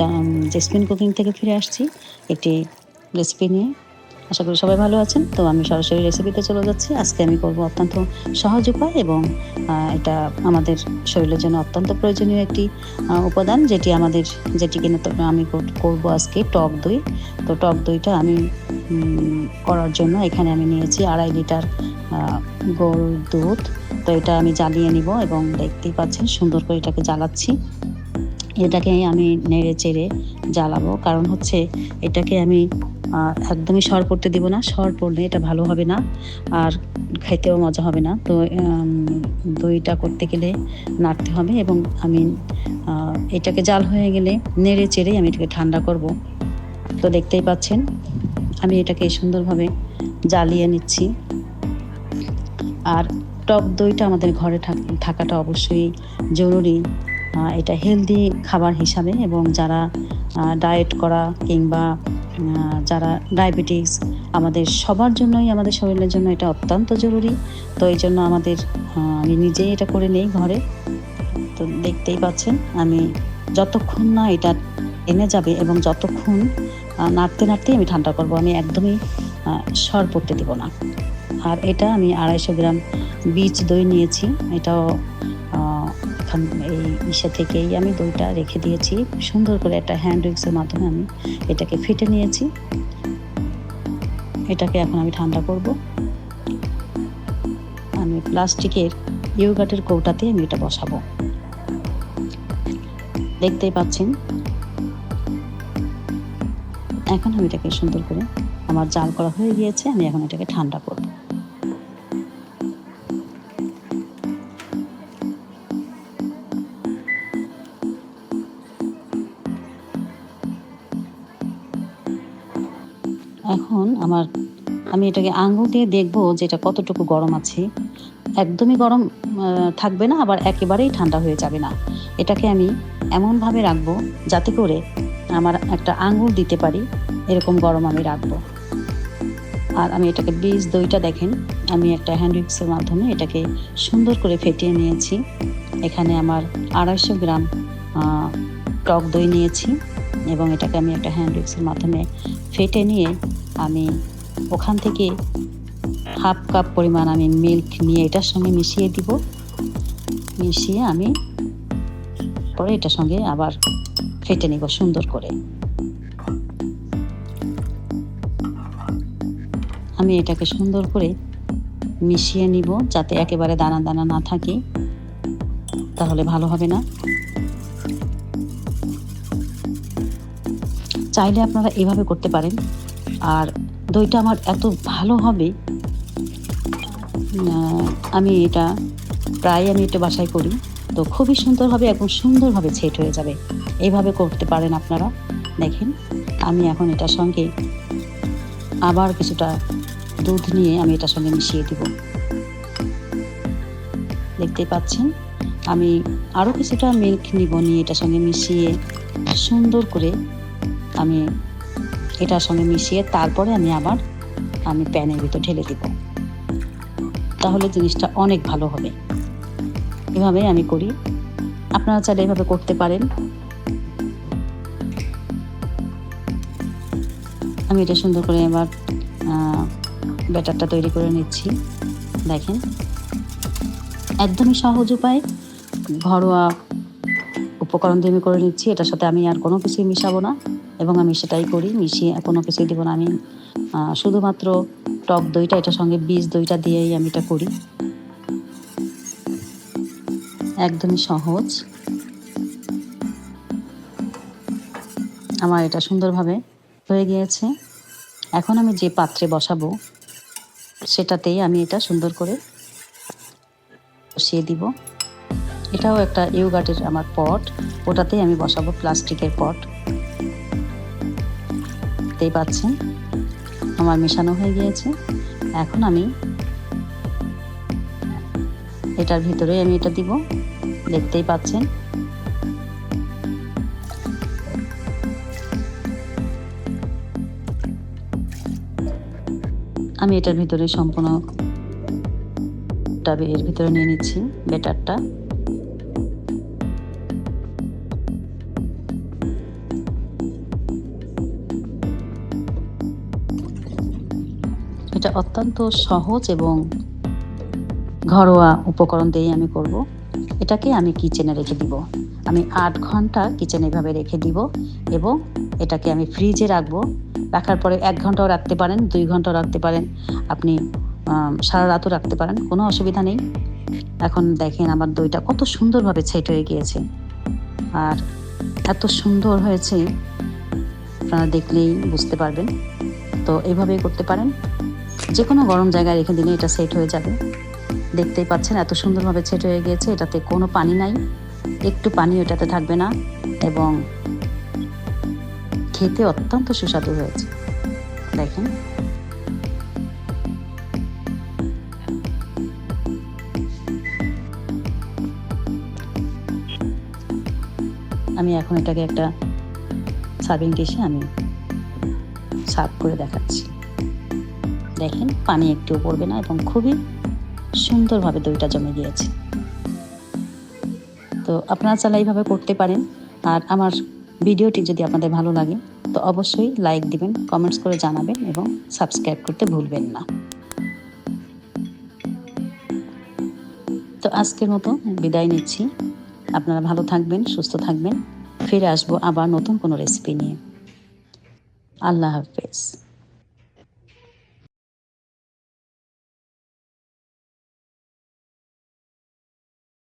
আমি jasmine cooking থেকে ফিরে আসছি একটি রেসিপি নিয়ে। আশা করি সবাই ভালো আছেন। তো আমি সরাসরি রেসিপিতে চলে যাচ্ছি। আজকে আমি করব অত্যন্ত সহজ উপায় এবং এটা আমাদের শরীরের জন্য অত্যন্ত প্রয়োজনীয় একটি উপাদান যেটি আমাদের যেটি কিনা আমি কর- করব আজকে টক দই। তো টক দইটা আমি করার জন্য এখানে আমি নিয়েছি আড়াই লিটার গরুর দুধ। তো এটা আমি জ্বালিয়ে নিব এবং দেখতেই পাচ্ছেন সুন্দর করে এটাকে জ্বালাচ্ছি। এটাকে আমি নেড়ে চেড়ে জ্বালাবো। কারণ হচ্ছে এটাকে আমি একদমই সর পড়তে দিব না। সর পড়লে এটা ভালো হবে না আর খাইতেও মজা হবে না। তো দইটা করতে গেলে নাড়তে হবে এবং আমি এটাকে জাল হয়ে গেলে নেড়ে চেড়ে আমি এটাকে ঠান্ডা করব। তো দেখতেই পাচ্ছেন, আমি এটাকে সুন্দরভাবে জ্বালিয়ে নিচ্ছি। আর টক দইটা আমাদের ঘরে থাকাটা অবশ্যই জরুরি। এটা হেলদি খাবার হিসাবে এবং যারা ডায়েট করা কিংবা যারা ডায়াবেটিস আমাদের সবার জন্যই, আমাদের শরীরের জন্য এটা অত্যন্ত জরুরি। তো এই জন্য আমাদের আমি নিজেই এটা করে নেই ঘরে। তো দেখতেই পাচ্ছেন, আমি যতক্ষণ না এটা এনে যাবে এবং যতক্ষণ নাড়তে নাড়তেই আমি ঠান্ডা করব, আমি একদমই সর পড়তে দিব না। আর এটা আমি আড়াইশো গ্রাম বীজ দই নিয়েছি, এটাও এখান এই ইসে থেকেই আমি দইটা রেখে দিয়েছি। সুন্দর করে একটা হ্যান্ড উইক্সের মাধ্যমে আমি এটাকে ফেটে নিয়েছি। এটাকে এখন আমি ঠান্ডা করব। আমি প্লাস্টিকের ইয়োগাটের কৌটাতে আমি এটা বসাবো। দেখতেই পাচ্ছেন? এখন আমি এটাকে সুন্দর করে আমার জাল করা হয়ে গিয়েছে, আমি এখন এটাকে ঠান্ডা করব। এখন আমার, আমি এটাকে আঙুল দিয়ে দেখব যে এটা কতটুকু গরম আছে। একদমই গরম থাকবে না, আবার একেবারেই ঠান্ডা হয়ে যাবে না। এটাকে আমি এমনভাবে রাখব যাতে করে আমার একটা আঙুল দিতে পারি, এরকম গরম আমি রাখব। আর আমি এটাকে বীজ দইটা দেখেন, আমি একটা হ্যান্ড উইক্সের মাধ্যমে এটাকে সুন্দর করে ফেটিয়ে নিয়েছি। এখানে আমার আড়াইশো গ্রাম টক দই নিয়েছি এবং এটাকে আমি একটা হ্যান্ড উইক্সের মাধ্যমে ফেটে নিয়ে আমি ওখান থেকে হাফ কাপ পরিমাণ আমি মিল্ক নিয়ে এটার সঙ্গে মিশিয়ে দিব। মিশিয়ে আমি পরে এটার সঙ্গে আবার ফেটে নিব সুন্দর করে। আমি এটাকে সুন্দর করে মিশিয়ে নিব যাতে একেবারে দানা দানা না থাকে। তাহলে ভালো হবে না। চাইলে আপনারা এভাবে করতে পারেন। আর দইটা আমার এত ভালো হবে আমি এটা প্রায় আমি এটা বাসায় করি। তো খুবই সুন্দরভাবে এবং সুন্দরভাবে ছেট হয়ে যাবে। এইভাবে করতে পারেন আপনারা। দেখেন, আমি এখন এটার সঙ্গে আবার কিছুটা দুধ নিয়ে আমি এটার সঙ্গে মিশিয়ে দিব। দেখতেই পাচ্ছেন? আমি আরও কিছুটা মিল্ক নিব নিয়ে এটার সঙ্গে মিশিয়ে সুন্দর করে আমি এটার সঙ্গে মিশিয়ে তারপরে আমি আবার, আমি প্যানের ভিতর ঢেলে দিব। তাহলে জিনিসটা অনেক ভালো হবে। এভাবে আমি করি। আপনারা চাইলে এভাবে করতে পারেন। আমি এটা সুন্দর করে এবার ব্যাটারটা তৈরি করে নিচ্ছি। দেখেন। একদমই সহজ উপায়। ঘরোয়া উপকরণ দিয়ে আমি করে নিচ্ছি। এটার সাথে আমি আর কোনো কিছুই মিশাবো না। এবং আমি সেটাই করি, মিশিয়ে কোনো কিছুই দিব না। আমি শুধুমাত্র টক দইটা, এটার সঙ্গে বীজ দইটা দিয়েই আমি এটা করি। একদমই সহজ। আমার এটা সুন্দরভাবে হয়ে গিয়েছে। এখন আমি যে পাত্রে বসাবো, সেটাতেই আমি এটা সুন্দর করে বসিয়ে দিব। এটাও একটা ইউগাটের আমার পট, ওটাতেই আমি বসাবো প্লাস্টিকের পট। দেখতেই পাচ্ছেন। আমার মেশানো হয়ে গিয়েছে। এখন আমি এটার ভিতরে আমি এটা দিব। দেখতেই পাচ্ছেন। আমি এটার ভিতরে সম্পূর্ণ এর ভিতরে নিয়ে নিচ্ছি বেটারটা এটা অত্যন্ত সহজ এবং ঘরোয়া উপকরণ দিয়েই আমি করব। এটাকে আমি কিচেনে রেখে দিব। আমি আট ঘণ্টা কিচেনে এভাবে রেখে দিব এবং এটাকে আমি ফ্রিজে রাখব। রাখার পরে এক ঘন্টাও রাখতে পারেন, দুই ঘন্টাও রাখতে পারেন। আপনি সারা রাতও রাখতে পারেন, কোনো অসুবিধা নেই। এখন দেখেন আমার দইটা কত সুন্দরভাবে ছেট হয়ে গিয়েছে। আর এত সুন্দর হয়েছে, আপনারা দেখলেই বুঝতে পারবেন। তো এইভাবেই করতে পারেন। যে কোনো গরম জায়গায় রেখে দিলে এটা সেট হয়ে যাবে। দেখতেই পাচ্ছেন এত সুন্দরভাবে সেট হয়ে গিয়েছে, এটাতে কোনো পানি নাই। একটু পানি এটাতে থাকবে না এবং খেতে অত্যন্ত সুস্বাদু হয়েছে। দেখেন। আমি এখন এটাকে একটা সার্ভিং ডিশে আমি সার্ভ করে দেখাচ্ছি। দেখেন, পানি একটু পড়বে না এবং খুবই সুন্দরভাবে দইটা জমে গিয়েছে। তো আপনারা চাইলে এইভাবে করতে পারেন। আর আমার ভিডিওটি যদি আপনাদের ভালো লাগে, তো অবশ্যই লাইক দিবেন, কমেন্টস করে জানাবেন এবং সাবস্ক্রাইব করতে ভুলবেন না। তো আজকের মতো বিদায় নিচ্ছি। আপনারা ভালো থাকবেন, সুস্থ থাকবেন। ফিরে আসব আবার নতুন কোনো রেসিপি নিয়ে। আল্লাহ হাফেজ।